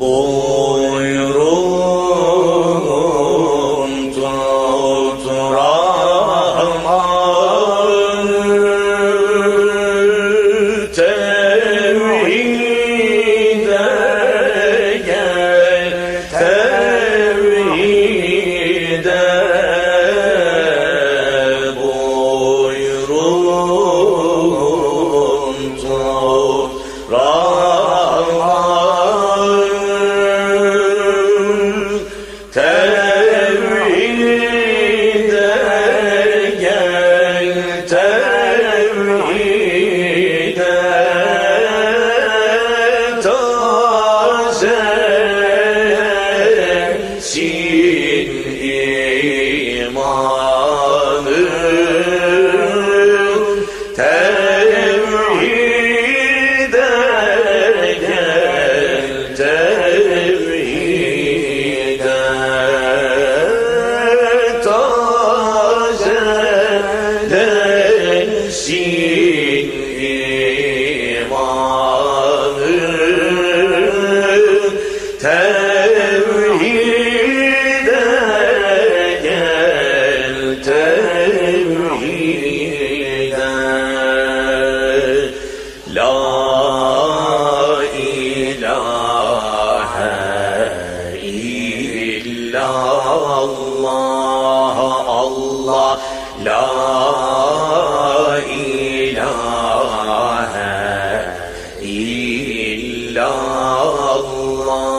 Buyurun tutturamam tevhide gel tazesin iman. simanı tevhide gel tevhide la ilahe illallah Allah la Allah.